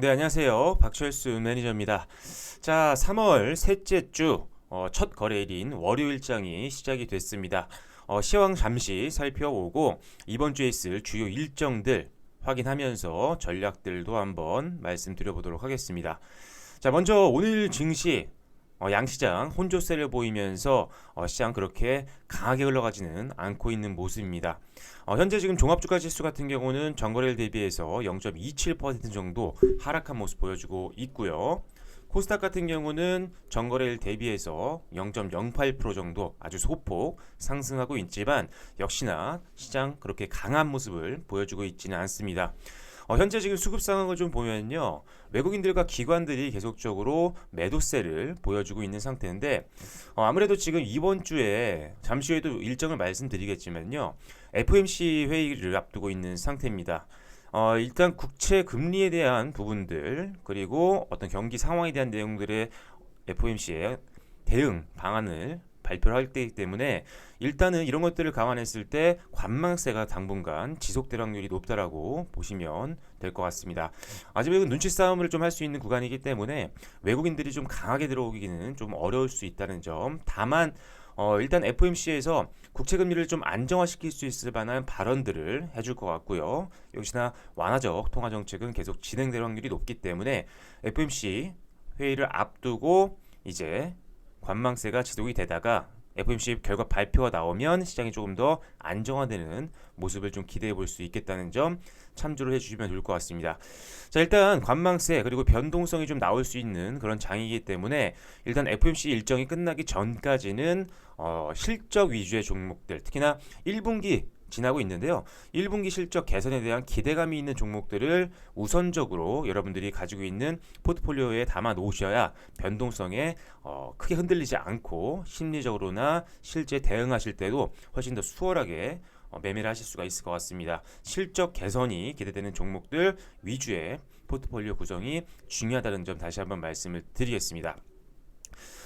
네, 안녕하세요. 박철수 매니저입니다. 자, 3월 셋째 주, 어, 첫 거래일인 월요일장이 시작이 됐습니다. 어, 시황 잠시 살펴보고 이번 주에 있을 주요 일정들 확인하면서 전략들도 한번 말씀드려보도록 하겠습니다. 자, 먼저 오늘 증시 어, 양시장 혼조세를 보이면서 어, 시장 그렇게 강하게 흘러가지는 않고 있는 모습입니다. 어, 현재 지금 종합주가 지수 같은 경우는 전거래일 대비해서 0.27% 정도 하락한 모습 보여주고 있고요. 코스닥 같은 경우는 전거래일 대비해서 0.08% 정도 아주 소폭 상승하고 있지만 역시나 시장 그렇게 강한 모습을 보여주고 있지는 않습니다. 어, 현재 지금 수급 상황을 좀 보면요. 외국인들과 기관들이 계속적으로 매도세를 보여주고 있는 상태인데 어, 아무래도 지금 이번 주에 잠시 후에도 일정을 말씀드리겠지만요. FOMC 회의를 앞두고 있는 상태입니다. 어, 일단 국채 금리에 대한 부분들 그리고 어떤 경기 상황에 대한 내용들의 FOMC의 대응 방안을 발표를 할 때이기 때문에 일단은 이런 것들을 감안했을 때 관망세가 당분간 지속될 확률이 높다라고 보시면 될 것 같습니다. 아직은 눈치 싸움을 좀 할 수 있는 구간이기 때문에 외국인들이 좀 강하게 들어오기는 좀 어려울 수 있다는 점. 다만 어, 일단 FOMC에서 국채 금리를 좀 안정화시킬 수 있을 만한 발언들을 해줄 것 같고요. 역시나 완화적 통화 정책은 계속 진행될 확률이 높기 때문에 FOMC 회의를 앞두고 이제 관망세가 지속이 되다가 FOMC 결과 발표가 나오면 시장이 조금 더 안정화되는 모습을 좀 기대해 볼 수 있겠다는 점 참조를 해주시면 좋을 것 같습니다. 자 일단 관망세 그리고 변동성이 좀 나올 수 있는 그런 장이기 때문에 일단 FOMC 일정이 끝나기 전까지는 어, 실적 위주의 종목들 특히나 1분기 지나고 있는데요. 1분기 실적 개선에 대한 기대감이 있는 종목들을 우선적으로 여러분들이 가지고 있는 포트폴리오에 담아 놓으셔야 변동성에 어, 크게 흔들리지 않고 심리적으로나 실제 대응하실 때도 훨씬 더 수월하게 어, 매매를 하실 수가 있을 것 같습니다. 실적 개선이 기대되는 종목들 위주의 포트폴리오 구성이 중요하다는 점 다시 한번 말씀을 드리겠습니다.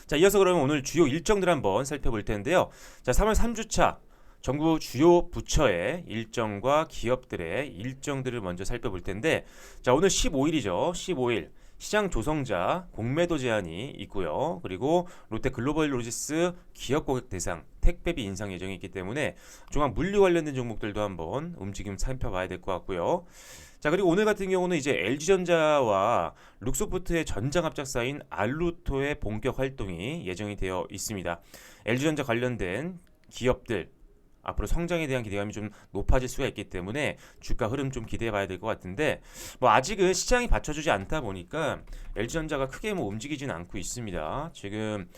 자, 이어서 그러면 오늘 주요 일정들 한번 살펴볼 텐데요. 자, 3월 3주차 정부 주요 부처의 일정과 기업들의 일정들을 먼저 살펴볼 텐데 자 오늘 15일이죠. 15일. 시장 조성자 공매도 제한이 있고요. 그리고 롯데 글로벌 로지스 기업 고객 대상 택배비 인상 예정이 있기 때문에 중앙 물류 관련된 종목들도 한번 움직임 살펴봐야 될 것 같고요. 자 그리고 오늘 같은 경우는 이제 LG전자와 룩소프트의 전장 합작사인 알루토의 본격 활동이 예정이 되어 있습니다. LG전자 관련된 기업들 앞으로 성장에 대한 기대감이 좀 높아질 수가 있기 때문에 주가 흐름 좀 기대해 봐야 될 것 같은데 뭐 아직은 시장이 받쳐주지 않다 보니까 LG전자가 크게 뭐 움직이지는 않고 있습니다. 지금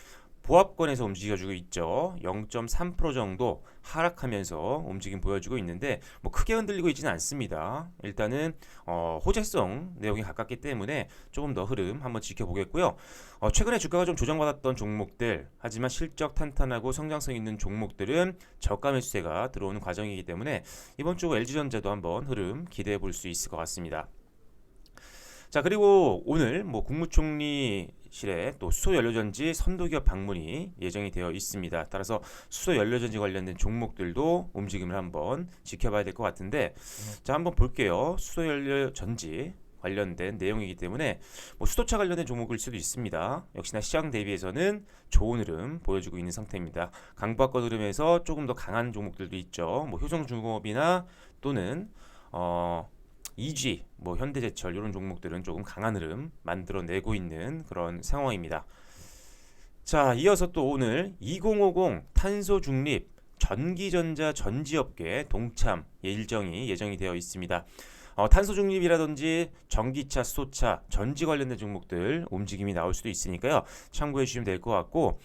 보합권에서 움직여주고 있죠. 0.3% 정도 하락하면서 움직임 보여주고 있는데 뭐 크게 흔들리고 있지는 않습니다. 일단은 어, 호재성 내용이 가깝기 때문에 조금 더 흐름 한번 지켜보겠고요. 어, 최근에 주가가 좀 조정받았던 종목들 하지만 실적 탄탄하고 성장성 있는 종목들은 저가 매수세가 들어오는 과정이기 때문에 이번 주 LG전자도 한번 흐름 기대해 볼 수 있을 것 같습니다. 자 그리고 오늘 뭐 국무총리 실에 또 수소 연료전지 선도기업 방문이 예정이 되어 있습니다. 따라서 수소 연료전지 관련된 종목들도 움직임을 한번 지켜봐야 될 것 같은데 자 한번 볼게요. 수소 연료전지 관련된 내용이기 때문에 뭐 수도차 관련된 종목일 수도 있습니다. 역시나 시장 대비해서는 좋은 흐름 보여주고 있는 상태입니다. 강보합권 흐름에서 조금 더 강한 종목들도 있죠. 뭐 효성중공업이나 또는 어 EG, 뭐 현대제철 이런 종목들은 조금 강한 흐름 만들어내고 있는 그런 상황입니다. 자, 이어서 또 오늘 2050 탄소 중립 전기전자 전지업계 동참 일정이 예정이 되어 있습니다. 어, 탄소 중립이라든지 전기차, 수소차, 전지 관련된 종목들 움직임이 나올 수도 있으니까요. 참고해 주시면 될 것 같고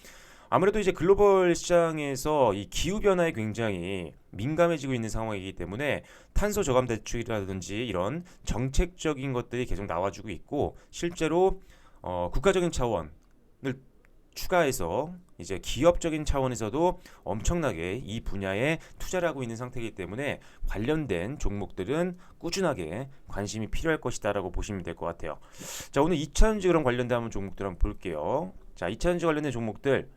아무래도 이제 글로벌 시장에서 이 기후 변화에 굉장히 민감해지고 있는 상황이기 때문에 탄소 저감 대출이라든지 이런 정책적인 것들이 계속 나와주고 있고 실제로 어, 국가적인 차원을 추가해서 이제 기업적인 차원에서도 엄청나게 이 분야에 투자를 하고 있는 상태이기 때문에 관련된 종목들은 꾸준하게 관심이 필요할 것이다라고 보시면 될 것 같아요. 자 오늘 2차전지 그런 관련된 한번 종목들 한번 볼게요. 자, 2차전지 관련된 종목들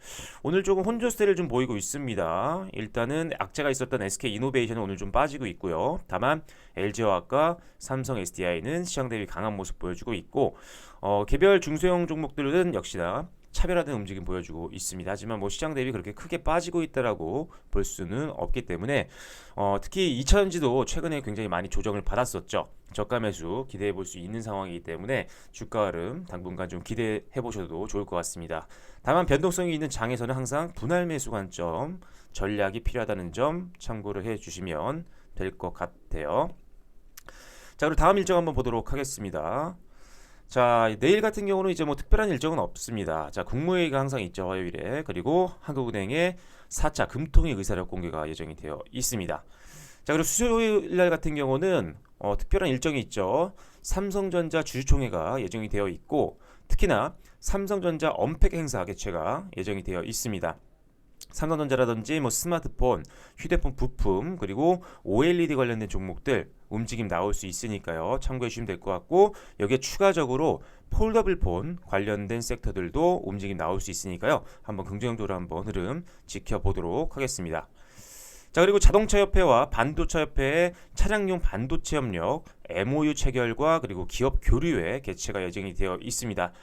오늘 조금 혼조세를 좀 보이고 있습니다. 일단은 악재가 있었던 SK 이노베이션은 오늘 좀 빠지고 있고요. 다만 LG화학과 삼성 SDI는 시장 대비 강한 모습 보여주고 있고 어, 개별 중소형 종목들은 역시나 차별화된 움직임 보여주고 있습니다. 하지만 뭐 시장 대비 그렇게 크게 빠지고 있다라고 볼 수는 없기 때문에 어, 특히 2차전지도 최근에 굉장히 많이 조정을 받았었죠. 저가 매수 기대해 볼 수 있는 상황이기 때문에 주가 흐름 당분간 좀 기대해 보셔도 좋을 것 같습니다. 다만 변동성이 있는 장에서는 항상 분할 매수 관점 전략이 필요하다는 점 참고를 해 주시면 될 것 같아요. 자, 그리고 다음 일정 한번 보도록 하겠습니다. 자, 내일 같은 경우는 이제 뭐 특별한 일정은 없습니다. 자, 국무회의가 항상 있죠, 화요일에. 그리고 한국은행의 4차 금통위 의사력 공개가 예정이 되어 있습니다. 자, 그리고 수요일 날 같은 경우는 어, 특별한 일정이 있죠. 삼성전자 주주총회가 예정이 되어 있고, 특히나 삼성전자 언팩 행사 개최가 예정이 되어 있습니다. 삼성전자라든지 뭐 스마트폰, 휴대폰 부품 그리고 OLED 관련된 종목들 움직임 나올 수 있으니까요. 참고해 주시면 될 것 같고 여기에 추가적으로 폴더블 폰 관련된 섹터들도 움직임 나올 수 있으니까요. 한번 긍정적으로 한번 흐름 지켜보도록 하겠습니다. 자 그리고 자동차 협회와 반도차협회의 차량용 반도체 협력 MOU 체결과 그리고 기업 교류회 개최가 예정이 되어 있습니다.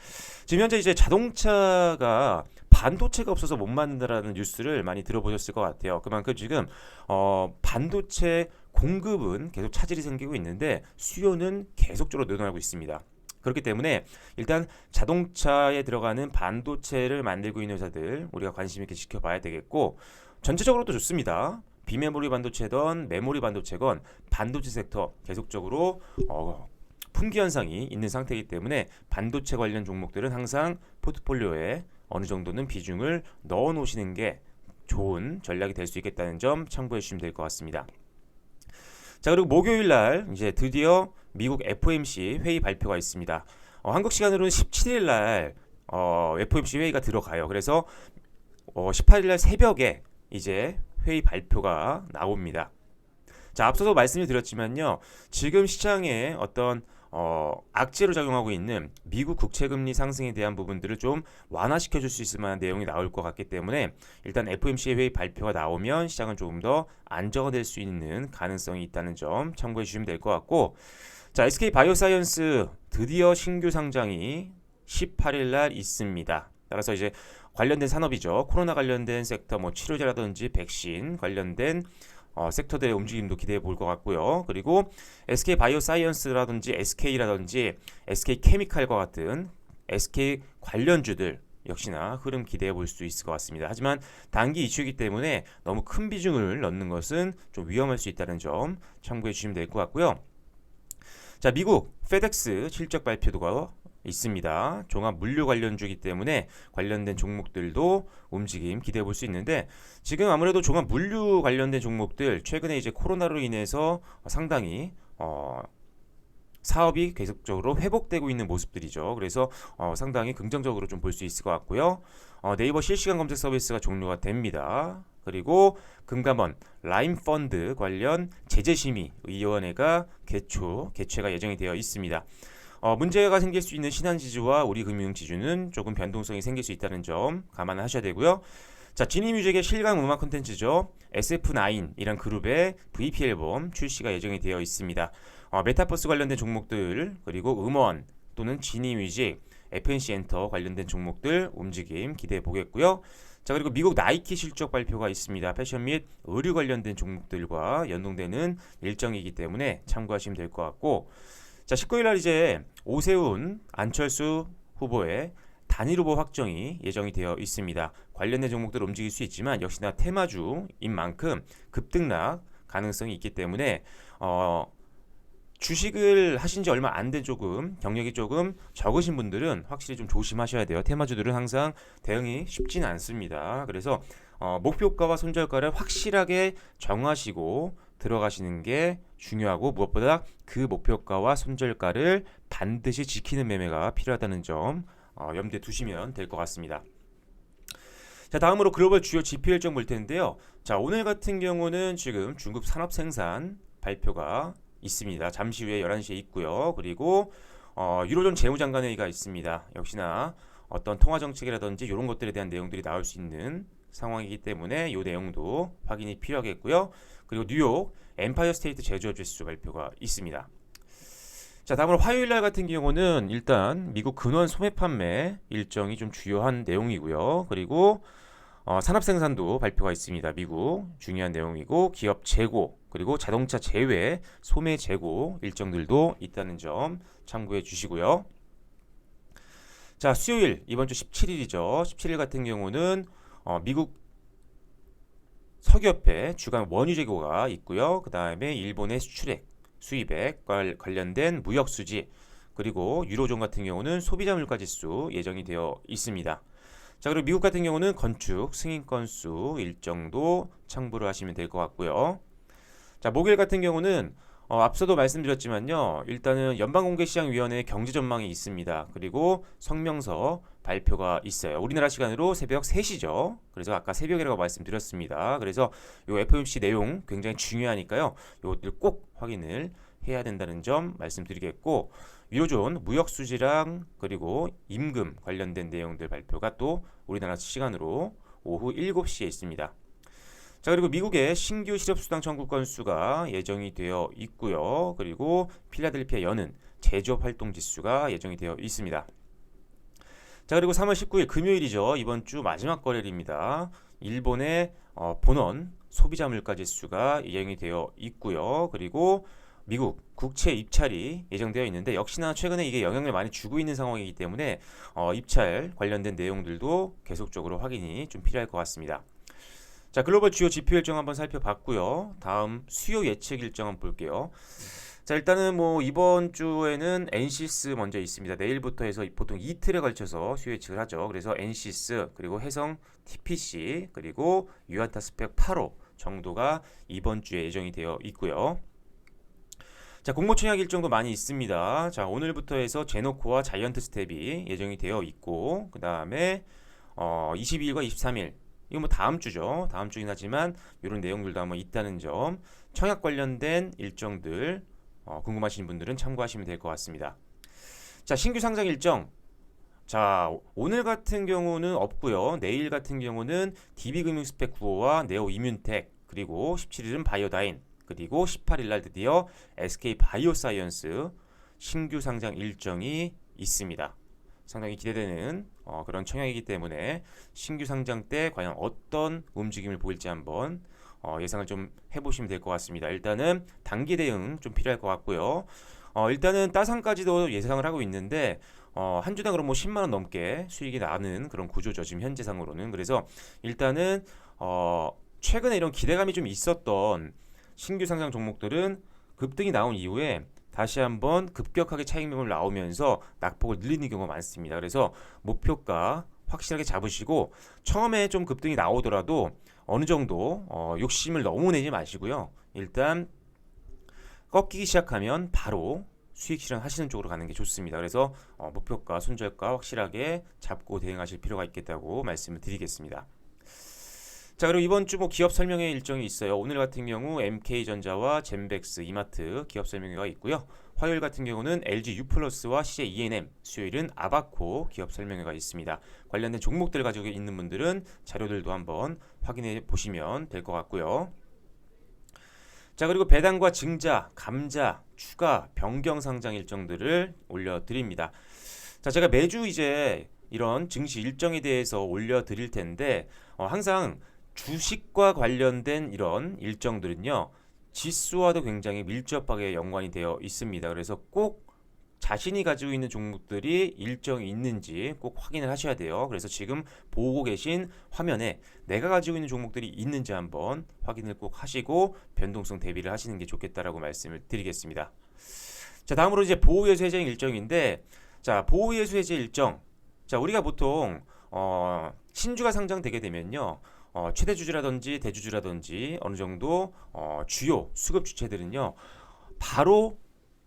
지금 현재 이제 자동차가 반도체가 없어서 못 만든다라는 뉴스를 많이 들어보셨을 것 같아요. 그만큼 지금 어, 반도체 공급은 계속 차질이 생기고 있는데 수요는 계속적으로 늘어나고 있습니다. 그렇기 때문에 일단 자동차에 들어가는 반도체를 만들고 있는 회사들 우리가 관심 있게 지켜봐야 되겠고 전체적으로도 좋습니다. 비메모리 반도체든 메모리 반도체건 반도체 섹터 계속적으로 어, 품귀 현상이 있는 상태이기 때문에 반도체 관련 종목들은 항상 포트폴리오에 어느 정도는 비중을 넣어 놓으시는 게 좋은 전략이 될 수 있겠다는 점 참고해 주시면 될 것 같습니다. 자 그리고 목요일 날 이제 드디어 미국 FOMC 회의 발표가 있습니다. 어, 한국 시간으로는 17일 날 어, FOMC 회의가 들어가요. 그래서 어, 18일 날 새벽에 이제 회의 발표가 나옵니다. 자 앞서도 말씀을 드렸지만요. 지금 시장에 어떤 어, 악재로 작용하고 있는 미국 국채금리 상승에 대한 부분들을 좀 완화시켜 줄 수 있을 만한 내용이 나올 것 같기 때문에 일단 FOMC 회의 발표가 나오면 시장은 조금 더 안정화될 수 있는 가능성이 있다는 점 참고해 주시면 될 것 같고 자 SK 바이오사이언스 드디어 신규 상장이 18일 날 있습니다. 따라서 이제 관련된 산업이죠. 코로나 관련된 섹터, 뭐 치료제라든지 백신 관련된 어, 섹터들의 움직임도 기대해 볼 것 같고요. 그리고 SK 바이오사이언스라든지 SK라든지 SK 케미칼과 같은 SK 관련주들 역시나 흐름 기대해 볼 수 있을 것 같습니다. 하지만 단기 이슈이기 때문에 너무 큰 비중을 넣는 것은 좀 위험할 수 있다는 점 참고해 주시면 될 것 같고요. 자, 미국 페덱스 실적 발표가 있습니다. 종합 물류 관련주기 때문에 관련된 종목들도 움직임 기대해 볼 수 있는데 지금 아무래도 종합 물류 관련된 종목들 최근에 이제 코로나로 인해서 상당히 어 사업이 계속적으로 회복되고 있는 모습들이죠. 그래서 어, 상당히 긍정적으로 좀 볼 수 있을 것 같고요. 어, 네이버 실시간 검색 서비스가 종료가 됩니다. 그리고 금감원 라임 펀드 관련 제재심의 위원회가 개초 개최가 예정이 되어 있습니다. 어, 문제가 생길 수 있는 신한 지주와 우리 금융 지주는 조금 변동성이 생길 수 있다는 점 감안하셔야 되고요. 자, 지니뮤직의 실강 음악 콘텐츠죠. SF9이란 그룹의 VP 앨범 출시가 예정이 되어 있습니다. 어, 메타버스 관련된 종목들 그리고 음원 또는 지니뮤직, FNC 엔터 관련된 종목들 움직임 기대해 보겠고요. 자 그리고 미국 나이키 실적 발표가 있습니다. 패션 및 의류 관련된 종목들과 연동되는 일정이기 때문에 참고하시면 될 것 같고 자 19일 날 이제 오세훈, 안철수 후보의 단일 후보 확정이 예정이 되어 있습니다. 관련된 종목들 움직일 수 있지만 역시나 테마주인 만큼 급등락 가능성이 있기 때문에 어, 주식을 하신 지 얼마 안 된 조금 경력이 조금 적으신 분들은 확실히 좀 조심하셔야 돼요. 테마주들은 항상 대응이 쉽지는 않습니다. 그래서 어, 목표가와 손절가를 확실하게 정하시고 들어가시는 게 중요하고 무엇보다 그 목표가와 손절가를 반드시 지키는 매매가 필요하다는 점 어, 염두에 두시면 될 것 같습니다. 자 다음으로 글로벌 주요 지표 일정 볼 텐데요. 자 오늘 같은 경우는 지금 중국 산업 생산 발표가 있습니다. 잠시 후에 11시에 있고요. 그리고 어, 유로존 재무장관회의가 있습니다. 역시나 어떤 통화 정책이라든지 이런 것들에 대한 내용들이 나올 수 있는 상황이기 때문에 이 내용도 확인이 필요하겠고요. 그리고 뉴욕 엠파이어 스테이트 제조업 지수 발표가 있습니다. 자, 다음으로 화요일 날 같은 경우는 일단 미국 근원 소매 판매 일정이 좀 주요한 내용이고요. 그리고 어, 산업 생산도 발표가 있습니다. 미국 중요한 내용이고 기업 재고 그리고 자동차 제외 소매 재고 일정들도 있다는 점 참고해 주시고요. 자, 수요일 이번 주 17일이죠. 17일 같은 경우는 어, 미국 석유협회 주간 원유 재고가 있고요. 그 다음에 일본의 수출액, 수입액 관- 관련된 무역 수지 그리고 유로존 같은 경우는 소비자 물가 지수 예정이 되어 있습니다. 자, 그리고 미국 같은 경우는 건축 승인 건수 일정도 참고를 하시면 될 것 같고요. 자, 목요일 같은 경우는 어, 앞서도 말씀드렸지만요. 일단은 연방공개시장위원회 경제 전망이 있습니다. 그리고 성명서 발표가 있어요. 우리나라 시간으로 새벽 3시죠. 그래서 아까 새벽이라고 말씀드렸습니다. 그래서 요 FOMC 내용 굉장히 중요하니까요. 요것들 꼭 확인을 해야 된다는 점 말씀드리겠고 유로존 무역 수지랑 그리고 임금 관련된 내용들 발표가 또 우리나라 시간으로 오후 7시에 있습니다. 자 그리고 미국의 신규 실업수당 청구 건수가 예정이 되어 있고요. 그리고 필라델피아 여는 제조업 활동 지수가 예정이 되어 있습니다. 자 그리고 3월 19일 금요일이죠. 이번 주 마지막 거래일입니다. 일본의 어, 본원 소비자 물가 지수가 예정이 되어 있고요. 그리고 미국 국채 입찰이 예정되어 있는데 역시나 최근에 이게 영향을 많이 주고 있는 상황이기 때문에 어, 입찰 관련된 내용들도 계속적으로 확인이 좀 필요할 것 같습니다. 자, 글로벌 주요 지표 일정 한번 살펴봤고요. 다음 수요 예측 일정 한번 볼게요. 자, 일단은 뭐 이번 주에는 엔시스 먼저 있습니다. 내일부터 해서 보통 이틀에 걸쳐서 수요 예측을 하죠. 그래서 엔시스 그리고 해성 TPC 그리고 유안타 스펙 8호 정도가 이번 주에 예정이 되어 있고요. 자, 공모 청약 일정도 많이 있습니다. 자, 오늘부터 해서 제노코와 자이언트 스텝이 예정이 되어 있고, 그 다음에 어, 22일과 23일, 이거 뭐 다음 주죠. 다음 주긴 하지만 이런 내용들도 한번 있다는 점, 청약 관련된 일정들 어, 궁금하신 분들은 참고하시면 될 것 같습니다. 자, 신규 상장 일정. 자, 오늘 같은 경우는 없고요. 내일 같은 경우는 DB금융스펙 9호와 네오 이뮨텍, 그리고 17일은 바이오다인, 그리고 18일 날 드디어 SK 바이오사이언스 신규 상장 일정이 있습니다. 상당히 기대되는 어, 그런 청약이기 때문에 신규 상장 때 과연 어떤 움직임을 보일지 한번 어, 예상을 좀 해보시면 될 것 같습니다. 일단은 단기 대응 좀 필요할 것 같고요. 어, 일단은 따상까지도 예상을 하고 있는데 어, 한 주당 뭐 10만 원 넘게 수익이 나는 그런 구조죠. 지금 현재상으로는 그래서 일단은 어, 최근에 이런 기대감이 좀 있었던 신규 상장 종목들은 급등이 나온 이후에 다시 한번 급격하게 차익명을 나오면서 낙폭을 늘리는 경우가 많습니다. 그래서 목표가 확실하게 잡으시고 처음에 좀 급등이 나오더라도 어느 정도 어, 욕심을 너무 내지 마시고요. 일단 꺾이기 시작하면 바로 수익 실현하시는 쪽으로 가는 게 좋습니다. 그래서 어, 목표가 손절가 확실하게 잡고 대응하실 필요가 있겠다고 말씀을 드리겠습니다. 자 그리고 이번 주 뭐 기업 설명회 일정이 있어요. 오늘 같은 경우 MK전자와 젠백스, 이마트 기업 설명회가 있고요. 화요일 같은 경우는 LG U+와 CJ ENM, 수요일은 아바코 기업 설명회가 있습니다. 관련된 종목들 가지고 있는 분들은 자료들도 한번 확인해 보시면 될 것 같고요. 자 그리고 배당과 증자, 감자, 추가, 변경 상장 일정들을 올려드립니다. 자 제가 매주 이제 이런 증시 일정에 대해서 올려드릴 텐데 어, 항상 주식과 관련된 이런 일정들은요 지수와도 굉장히 밀접하게 연관이 되어 있습니다. 그래서 꼭 자신이 가지고 있는 종목들이 일정이 있는지 꼭 확인을 하셔야 돼요. 그래서 지금 보고 계신 화면에 내가 가지고 있는 종목들이 있는지 한번 확인을 꼭 하시고 변동성 대비를 하시는 게 좋겠다라고 말씀을 드리겠습니다. 자, 다음으로 이제 보호예수 해제 일정인데 자, 보호예수 해제 일정. 자, 우리가 보통 어, 신주가 상장되게 되면요. 어, 최대 주주라든지 대주주라든지 어느 정도 어, 주요 수급 주체들은요. 바로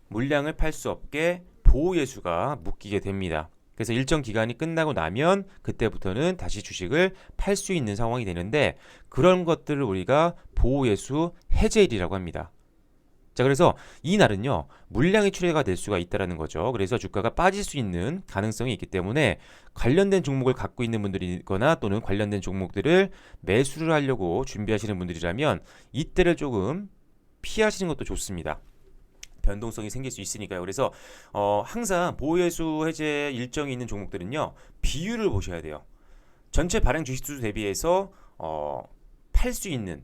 물량을 팔 수 없게 보호 예수가 묶이게 됩니다. 그래서 일정 기간이 끝나고 나면 그때부터는 다시 주식을 팔 수 있는 상황이 되는데 그런 것들을 우리가 보호 예수 해제일이라고 합니다. 자, 그래서 이 날은요, 물량이 출회가 될 수가 있다라는 거죠. 그래서 주가가 빠질 수 있는 가능성이 있기 때문에 관련된 종목을 갖고 있는 분들이거나 또는 관련된 종목들을 매수를 하려고 준비하시는 분들이라면 이때를 조금 피하시는 것도 좋습니다. 변동성이 생길 수 있으니까요. 그래서 어, 항상 보호예수 해제 일정이 있는 종목들은요, 비율을 보셔야 돼요. 전체 발행 주식수 대비해서 어, 팔 수 있는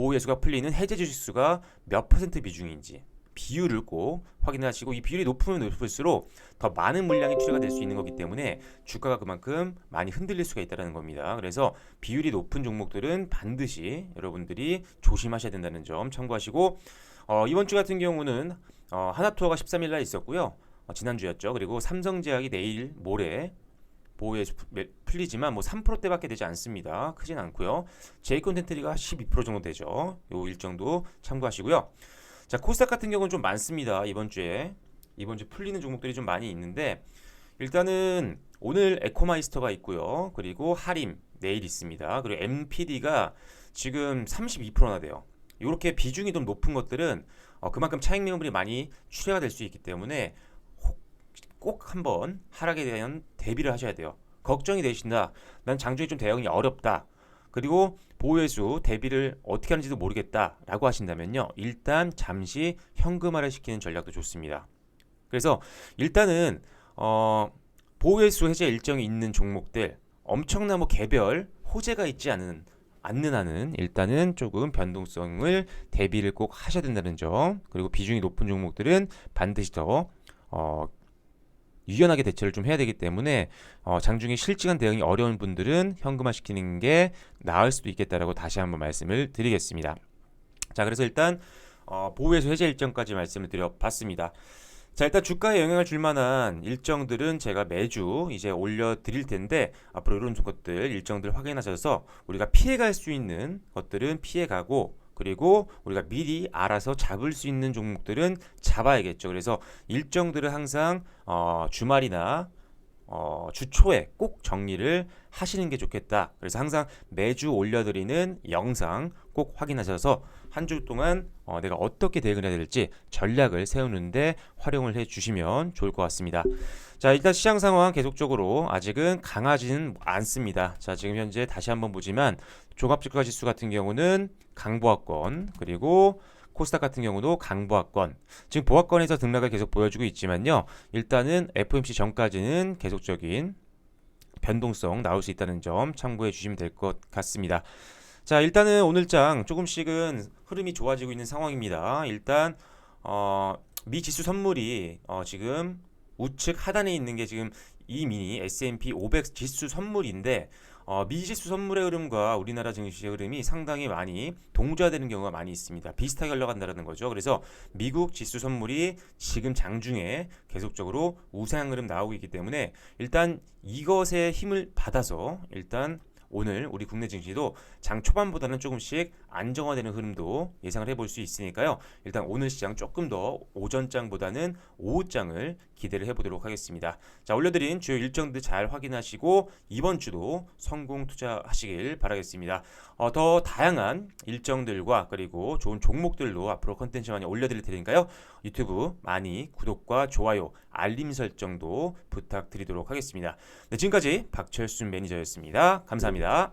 보호예수가 풀리는 해제 주식수가 몇 퍼센트 비중인지 비율을 꼭 확인하시고 이 비율이 높으면 높을수록 더 많은 물량이 투자가 될 수 있는 거기 때문에 주가가 그만큼 많이 흔들릴 수가 있다는 겁니다. 그래서 비율이 높은 종목들은 반드시 여러분들이 조심하셔야 된다는 점 참고하시고 어, 이번 주 같은 경우는 어, 하나투어가 13일 날 있었고요. 어, 지난주였죠. 그리고 삼성제약이 내일 모레 보호에 풀리지만 뭐 3%대밖에 되지 않습니다. 크진 않고요. 제이콘 텐트리가 12% 정도 되죠. 요 일정도 참고하시고요. 자, 코스닥 같은 경우는 좀 많습니다. 이번 주에 이번 주 풀리는 종목들이 좀 많이 있는데 일단은 오늘 에코마이스터가 있고요. 그리고 하림 내일 있습니다. 그리고 MPD가 지금 32%나 돼요. 이렇게 비중이 좀 높은 것들은 어, 그만큼 차익 매물이 많이 출회가 될 수 있기 때문에 꼭 한번 하락에 대한 대비를 하셔야 돼요. 걱정이 되신다. 난 장중에 좀 대응이 어렵다. 그리고 보호회수 대비를 어떻게 하는지도 모르겠다라고 하신다면요. 일단 잠시 현금화를 시키는 전략도 좋습니다. 그래서 일단은 어, 보호회수 해제 일정이 있는 종목들 엄청나 뭐 개별 호재가 있지 않은 않는 한은 일단은 조금 변동성을 대비를 꼭 하셔야 된다는 점 그리고 비중이 높은 종목들은 반드시 더 어, 유연하게 대처를 좀 해야 되기 때문에 어, 장중에 실시간 대응이 어려운 분들은 현금화 시키는 게 나을 수도 있겠다라고 다시 한번 말씀을 드리겠습니다. 자, 그래서 일단 어, 보호해소 해제 일정까지 말씀을 드려봤습니다. 자, 일단 주가에 영향을 줄 만한 일정들은 제가 매주 이제 올려드릴 텐데 앞으로 이런 것들 일정들 확인하셔서 우리가 피해갈 수 있는 것들은 피해가고 그리고 우리가 미리 알아서 잡을 수 있는 종목들은 잡아야겠죠. 그래서 일정들을 항상 어, 주말이나 어, 주 초에 꼭 정리를 하시는 게 좋겠다. 그래서 항상 매주 올려드리는 영상 꼭 확인하셔서 한 주 동안 어, 내가 어떻게 대응을 해야 될지 전략을 세우는데 활용을 해 주시면 좋을 것 같습니다. 자, 일단 시장 상황 계속적으로 아직은 강하지는 않습니다. 자, 지금 현재 다시 한번 보지만 종합주가 지수 같은 경우는 강보합권 그리고 코스닥 같은 경우도 강보합권 지금 보합권에서 등락을 계속 보여주고 있지만요. 일단은 FOMC 전까지는 계속적인 변동성 나올 수 있다는 점 참고해 주시면 될 것 같습니다. 자, 일단은 오늘장 조금씩은 흐름이 좋아지고 있는 상황입니다. 일단 어, 미 지수 선물이 어, 지금 우측 하단에 있는 게 지금 이 미니 S&P 500 지수 선물인데 어, 미지수 선물의 흐름과 우리나라 증시의 흐름이 상당히 많이 동조화되는 경우가 많이 있습니다. 비슷하게 흘러간다는 거죠. 그래서 미국 지수 선물이 지금 장중에 계속적으로 우상 흐름 나오고 있기 때문에 일단 이것에 힘을 받아서 일단 오늘 우리 국내 증시도 장 초반보다는 조금씩 안정화되는 흐름도 예상을 해볼 수 있으니까요. 일단 오늘 시장 조금 더 오전장보다는 오후장을 기대를 해보도록 하겠습니다. 자 올려드린 주요 일정들 잘 확인하시고 이번 주도 성공 투자하시길 바라겠습니다. 어, 더 다양한 일정들과 그리고 좋은 종목들로 앞으로 컨텐츠 많이 올려드릴 테니까요. 유튜브 많이 구독과 좋아요, 알림 설정도 부탁드리도록 하겠습니다. 네, 지금까지 박철순 매니저였습니다. 감사합니다.